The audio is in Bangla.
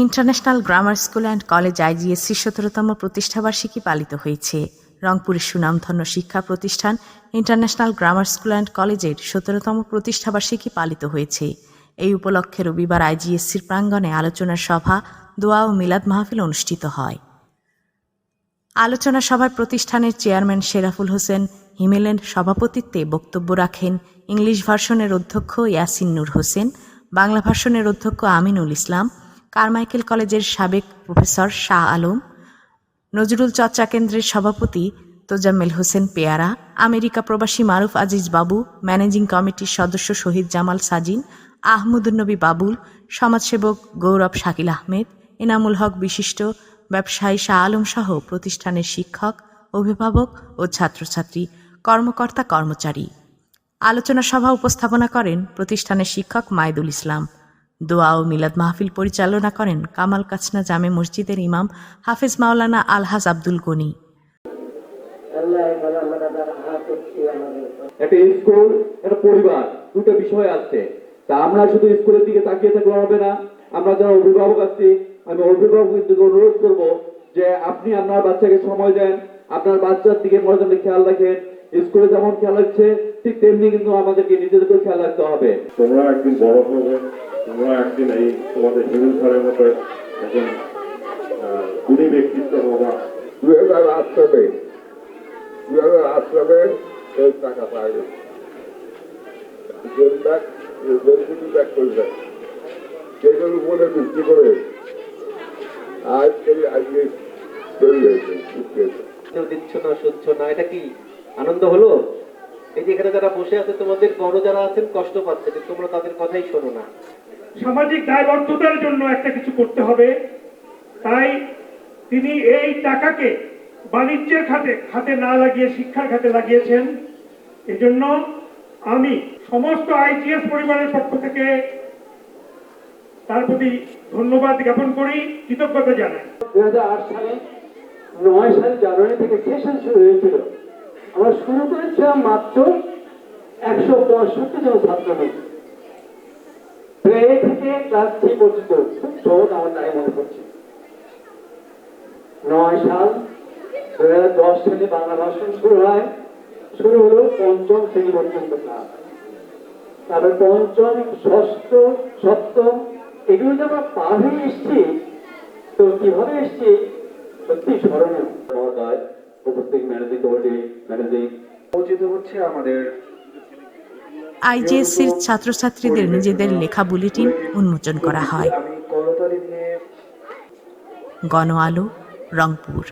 International grammar school and college IGSC সতেরোতম প্রতিষ্ঠাবার্ষিকী পালিত হয়েছে। রংপুরের সুনামধন্য শিক্ষা প্রতিষ্ঠান ইন্টারন্যাশনাল গ্রামার স্কুল অ্যান্ড কলেজের সতেরোতম প্রতিষ্ঠাবার্ষিকী পালিত হয়েছে। এই উপলক্ষে রবিবার আইজিএসসির প্রাঙ্গণে আলোচনা সভা, দোয়া ও মিলাদ মাহফিল অনুষ্ঠিত হয়। আলোচনা সভায় প্রতিষ্ঠানের চেয়ারম্যান শেরাফুল হোসেন হিমেলের সভাপতিত্বে বক্তব্য রাখেন ইংলিশ ভার্সনের অধ্যক্ষ ইয়াসিন নূর হোসেন, বাংলা ভার্সনের অধ্যক্ষ আমিনুল ইসলাম, কারমাইকেল কলেজের সাবেক প্রফেসর শাহ আলম, নজরুল চর্চা কেন্দ্রের সভাপতি তোজাম্মেল হোসেন পেয়ারা, আমেরিকা প্রবাসী মারুফ আজিজ বাবু, ম্যানেজিং কমিটির সদস্য শহীদ জামাল সাজিন, আহমদুন্নবী বাবুল, সমাজসেবক গৌরব শাকিল আহমেদ, এনামুল হক বিশিষ্ট ব্যবসায়ী শাহ আলম সহ প্রতিষ্ঠানের শিক্ষক, অভিভাবক ও ছাত্রছাত্রী, কর্মকর্তা কর্মচারী। আলোচনা সভা উপস্থাপনা করেন প্রতিষ্ঠানের শিক্ষক মাইদুল ইসলাম। দোয়া ও মিলাদ মাহফিল পরিচালনা করেন কামাল কাছনা জামে মসজিদের ইমাম হাফেজ মাওলানা আলহাজ আব্দুল গনি। একটা স্কুল, একটা পরিবার, দুটো বিষয় আছে। তা আমরা শুধু স্কুলের দিকে তাকিয়ে থাকলে হবে না, আমরা যারা অভিভাবক আছি আমি অভিভাবকদেরকে অনুরোধ করব যে আপনি আপনার বাচ্চাকে সময় দেন আপনার বাচ্চার দিকে মজাতে খেয়াল রাখেন। স্কুলে যেমন খেয়াল রাখছে ঠিক তেমনি কিন্তু আমাদেরকে নিজেদেরকেও খেয়াল রাখতে হবে। তোমরা একদিন বড় হবে তোমরা একদিন এই তোমাদের হিরু স্যারের মতো একজন গুণী ব্যক্তিত্ব হবা দুই হাজার আট সালে দুই হাজার আট সালে এই টাকা পাইবে জেল ব্যাগ জেল থেকে ব্যাগ করবে সেইটার উপরে ভিত্তি করে সামাজিক দায়বদ্ধতার জন্য একটা কিছু করতে হবে। তাই তিনি এই টাকাকে বাণিজ্যের খাতে খাতে না লাগিয়ে, শিক্ষার খাতে লাগিয়েছেন। এজন্য আমি সমস্ত আইজিএস পরিবারের পক্ষ থেকে তার প্রতি ধন্যবাদ জ্ঞাপন করি, কৃতজ্ঞতা জানাই। দুই সালে, নয় সাল জানুয়ারি থেকে সেশন শুরু হয়েছিল। আমরা শুরু করেছিলাম মাত্র একশো পঁয়ষট্টি জন ছাত্র প্লে থেকে ক্লাস থ্রি পর্যন্ত খুব সহজ আমার তাই মনে নয় সাল দুই হাজার দশ সালে বাংলা ভাষণ শুরু হয়। শুরু হলো পঞ্চম শ্রেণি পর্যন্ত ক্লাস। পঞ্চম, ষষ্ঠ, সপ্তম এগুলো যে আমরা পার হয়ে এসছি তো কীভাবে এসছি সত্যি স্মরণীয়। মহোদয় উপস্থিত ম্যানেজিং কমিটি ম্যানেজিং। উচিত হচ্ছে আমাদের আইজিএসসির ছাত্রছাত্রীদের নিজেদের লেখা বুলেটিন উন্মোচন করা হয়। গণ আলো রংপুর।